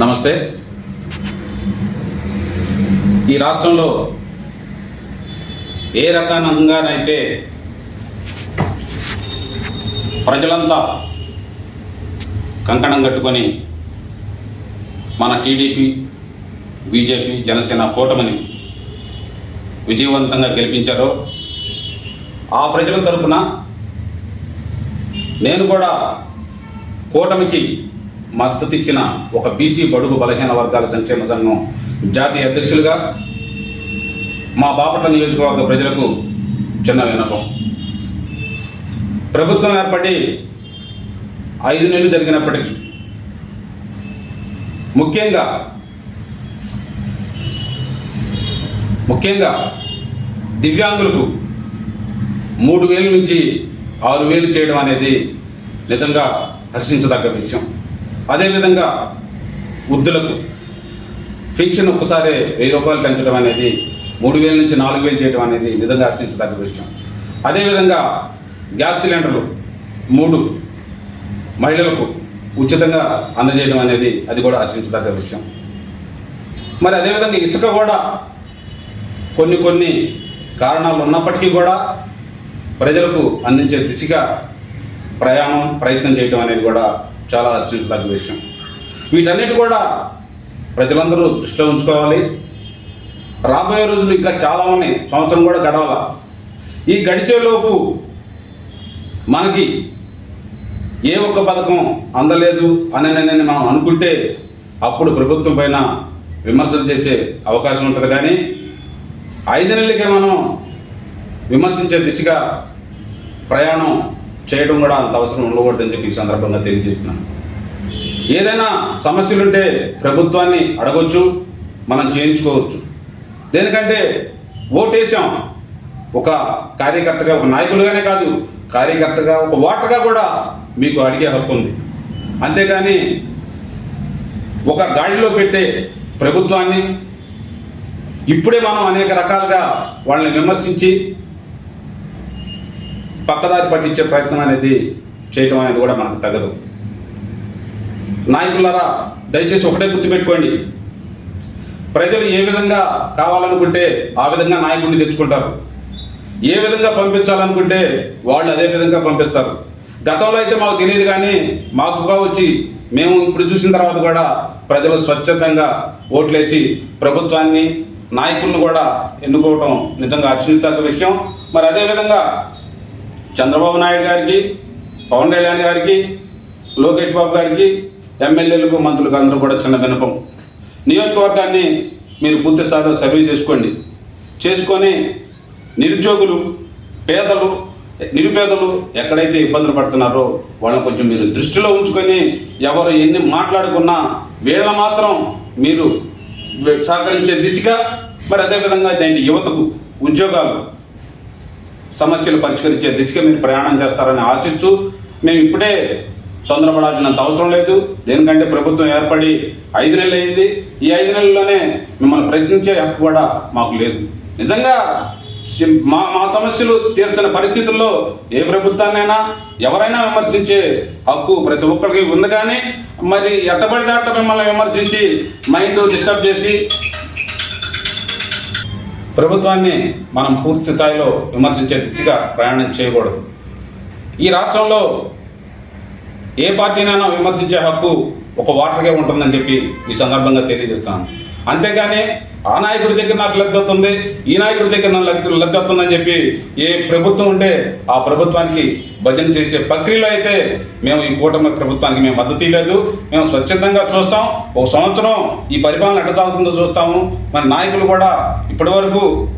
నమస్తే. ఈ రాష్ట్రంలో ఏ రకంగానైతే ప్రజలంతా కంకణం కట్టుకొని మన టీడీపీ బీజేపీ జనసేన కూటమిని విజయవంతంగా గెలిపించారో ఆ ప్రజల తరపున నేను కూడా కూటమికి మద్దతిచ్చిన ఒక బీసీ బడుగు బలహీన వర్గాల సంక్షేమ సంఘం జాతీయ అధ్యక్షులుగా మా బాపట్ల నియోజకవర్గ ప్రజలకు చిన్న విన్నపం. ప్రభుత్వం ఏర్పడి ఐదు నెలలు జరిగినప్పటికీ ముఖ్యంగా ముఖ్యంగా దివ్యాంగులకు మూడు వేలు నుంచి ఆరు వేలు చేయడం అనేది నిజంగా హర్షించదగ్గ విషయం. అదేవిధంగా వృద్ధులకు ఫిక్షన్ ఒక్కసారి వెయ్యి రూపాయలు పెంచడం అనేది మూడు వేల నుంచి నాలుగు వేలు చేయడం అనేది నిజంగా హర్షించదగ్గ విషయం. అదేవిధంగా గ్యాస్ సిలిండర్లు మూడు మహిళలకు ఉచితంగా అందజేయడం అనేది అది కూడా హర్షించదగ్గ విషయం. మరి అదేవిధంగా ఇసుక కూడా కొన్ని కొన్ని కారణాలు ఉన్నప్పటికీ కూడా ప్రజలకు అందించే దిశగా ప్రయాణం ప్రయత్నం చేయడం అనేది కూడా చాలా హర్షించదగ్గ విషయం వీటన్నిటి కూడా ప్రజలందరూ దృష్టిలో ఉంచుకోవాలి. రాబోయే రోజులు ఇంకా చాలా ఉన్నాయి. సంవత్సరం కూడా గడవాల. ఈ గడిచేలోపు మనకి ఏ ఒక్క పథకం అందలేదు అని నేను మనం అనుకుంటే అప్పుడు ప్రభుత్వం పైన విమర్శలు చేసే అవకాశం ఉంటుంది. కానీ ఐదు నెలలకే మనం విమర్శించే దిశగా ప్రయాణం చేయడం కూడా అంత అవసరం ఉండకూడదని చెప్పి ఈ సందర్భంగా తెలియజేస్తున్నాను. ఏదైనా సమస్యలుంటే ప్రభుత్వాన్ని అడగొచ్చు మనం చేయించుకోవచ్చు. దేనికంటే ఓటేసాం ఒక కార్యకర్తగా ఒక నాయకులుగానే కాదు కార్యకర్తగా ఒక ఓటర్గా కూడా మీకు అడిగే హక్కు ఉంది. అంతేగాని ఒక గాడిలో పెట్టే ప్రభుత్వాన్ని ఇప్పుడే మనం అనేక రకాలుగా వాళ్ళని విమర్శించి పక్కదారి పట్టించే ప్రయత్నం అనేది చేయటం అనేది కూడా మనకు తగదు. నాయకులారా దయచేసి ఒకటే గుర్తుపెట్టుకోండి. ప్రజలు ఏ విధంగా కావాలనుకుంటే ఆ విధంగా నాయకుడిని తెచ్చుకుంటారు. ఏ విధంగా పంపించాలనుకుంటే వాళ్ళు అదే విధంగా పంపిస్తారు. గతంలో అయితే మాకు తెలియదు కానీ మాకుగా వచ్చి మేము ఇప్పుడు చూసిన తర్వాత కూడా ప్రజలు స్వచ్ఛందంగా ఓట్లేసి ప్రభుత్వాన్ని నాయకులను కూడా ఎన్నుకోవటం నిజంగా హర్షించదగ్గ విషయం. మరి అదేవిధంగా చంద్రబాబు నాయుడు గారికి పవన్ కళ్యాణ్ గారికి లోకేష్ బాబు గారికి ఎమ్మెల్యేలకు మంత్రులకు అందరూ కూడా చిన్న వినపం నియోజకవర్గాన్ని మీరు పూర్తి స్థాయిలో సర్వే చేసుకోండి. చేసుకొని నిరుద్యోగులు పేదలు నిరుపేదలు ఎక్కడైతే ఇబ్బందులు పడుతున్నారో వాళ్ళని కొంచెం మీరు దృష్టిలో ఉంచుకొని ఎవరు ఎన్ని మాట్లాడుకున్నా వీళ్ళ మాత్రం మీరు సహకరించే దిశగా మరి అదేవిధంగా నేటి యువతకు ఉద్యోగాలు సమస్యలు పరిష్కరించే దిశగా మీరు ప్రయాణం చేస్తారని ఆశిస్తూ మేము ఇప్పుడే తొందరపడాల్సినంత అవసరం లేదు. దేనికంటే ప్రభుత్వం ఏర్పడి ఐదు నెలలు అయింది. ఈ ఐదు నెలల్లోనే మిమ్మల్ని ప్రశ్నించే హక్కు కూడా మాకు లేదు. నిజంగా మా మా సమస్యలు తీర్చిన పరిస్థితుల్లో ఏ ప్రభుత్వాన్నైనా ఎవరైనా విమర్శించే హక్కు ప్రతి ఒక్కరికి ఉంది కానీ మరి ఎట్టబడి అట్ట మిమ్మల్ని విమర్శించి మైండ్ డిస్టర్బ్ చేసి ప్రభుత్వాన్ని మనం పూర్తి స్థాయిలో విమర్శించే దిశగా ప్రయాణం చేయకూడదు. ఈ రాష్ట్రంలో ఏ పార్టీనైనా విమర్శించే హక్కు ఒక వాటర్గా ఉంటుందని చెప్పి ఈ సందర్భంగా తెలియజేస్తాను. అంతేగాని ఆ నాయకుడి దగ్గర నాకు లబ్ధి అవుతుంది ఈ నాయకుడి దగ్గర నాకు లబ్ధి లబ్ధి అవుతుందని చెప్పి ఏ ప్రభుత్వం ఉంటే ఆ ప్రభుత్వానికి భజన చేసే ప్రక్రియలో అయితే మేము ఈ కూటమి ప్రభుత్వానికి మేము మద్దతు ఇవ్వలేదు. మేము స్వచ్ఛందంగా చూస్తాం. ఒక సంవత్సరం ఈ పరిపాలన ఎట్ట సాగుతుందో చూస్తాము. మన నాయకులు కూడా ఇప్పటి వరకు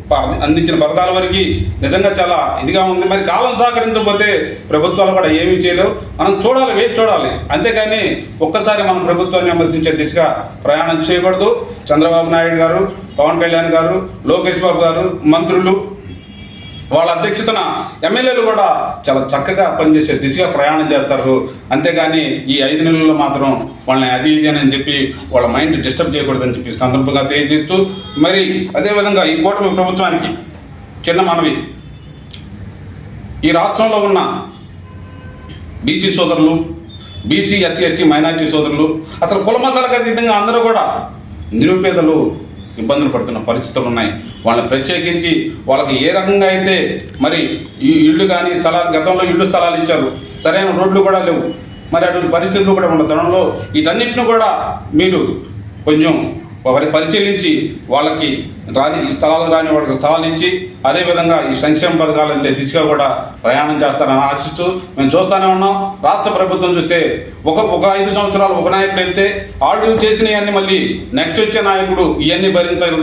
అందించిన పథకాల వరకు నిజంగా చాలా ఇదిగా ఉంది. మరి కాలం సహకరించకపోతే ప్రభుత్వాలు కూడా ఏమీ చేయలేవు. మనం చూడాలి వేచి చూడాలి. అంతేకాని ఒక్కసారి మనం ప్రభుత్వాన్ని విమర్శించే దిశగా ప్రయాణం చేయకూడదు. చంద్రబాబు నాయుడు గారు పవన్ కళ్యాణ్ గారు లోకేష్ బాబు గారు మంత్రులు వాళ్ళ అధ్యక్షతన ఎమ్మెల్యేలు కూడా చాలా చక్కగా పనిచేసే దిశగా ప్రయాణం చేస్తారు. అంతేగాని ఈ ఐదు నెలల్లో మాత్రం వాళ్ళని అది ఇది అని చెప్పి వాళ్ళ మైండ్ డిస్టర్బ్ చేయకూడదని చెప్పి సందర్భంగా తెలియజేస్తూ మరి అదేవిధంగా ఈ కూటమి ప్రభుత్వానికి చిన్న మనవి. ఈ రాష్ట్రంలో ఉన్న బీసీ సోదరులు బీసీ ఎస్సీ ఎస్టీ మైనార్టీ సోదరులు అసలు కుల మతాలకు అతీతంగా అందరూ కూడా నిరుపేదలు ఇబ్బందులు పడుతున్న పరిస్థితులు ఉన్నాయి. వాళ్ళని ప్రత్యేకించి వాళ్ళకి ఏ రకంగా అయితే మరి ఈ ఇళ్ళు కానీ స్థలాలు గతంలో ఇళ్ళు స్థలాలు ఇచ్చారు. సరైన రోడ్లు కూడా లేవు. మరి అటువంటి పరిస్థితులు కూడా ఉన్న తరుణంలో వీటన్నిటిని కూడా మీరు కొంచెం వారి పరిశీలించి వాళ్ళకి రాని స్థలాలు రాని వాళ్ళకి స్థలాలు ఇచ్చి అదేవిధంగా ఈ సంక్షేమ పథకాలు దిశగా కూడా ప్రయాణం చేస్తారని ఆశిస్తూ మేము చూస్తూనే ఉన్నాం. రాష్ట్ర ప్రభుత్వం చూస్తే ఒక ఒక ఐదు సంవత్సరాలు ఒక నాయకుడు వెళ్తే ఆర్డర్ చేసినవన్నీ మళ్ళీ నెక్స్ట్ వచ్చే నాయకుడు ఇవన్నీ భరించాలి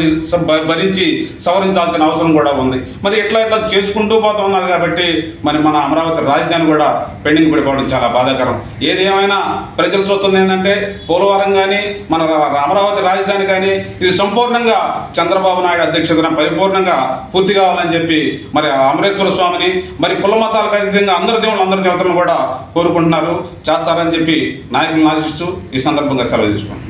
భరించి సవరించాల్సిన అవసరం కూడా ఉంది. మరి ఇట్లా ఇట్లా చేసుకుంటూ పోతున్నారు కాబట్టి మరి మన అమరావతి రాజధాని కూడా పెండింగ్ పడిపోవడం చాలా బాధాకరం. ఏది ఏమైనా ప్రజలు చూస్తుంది ఏంటంటే పోలవరం కానీ మన రా- అమరావతి రాజధాని కానీ ఇది సంపూర్ణంగా చంద్రబాబు నాయుడు అధ్యక్షతన పరిపూర్ణంగా పూర్తిగా కావాలని చెప్పి మరి ఆ అమరేశ్వర స్వామిని మరి కుల మతాలకు అతీతంగా అందరి దేవుళ్ళు అందరి దేవతలను కూడా కోరుకుంటున్నారు. చేస్తారని చెప్పి నాయకులను ఆశిస్తూ ఈ సందర్భంగా సెలవు తీసుకున్నాను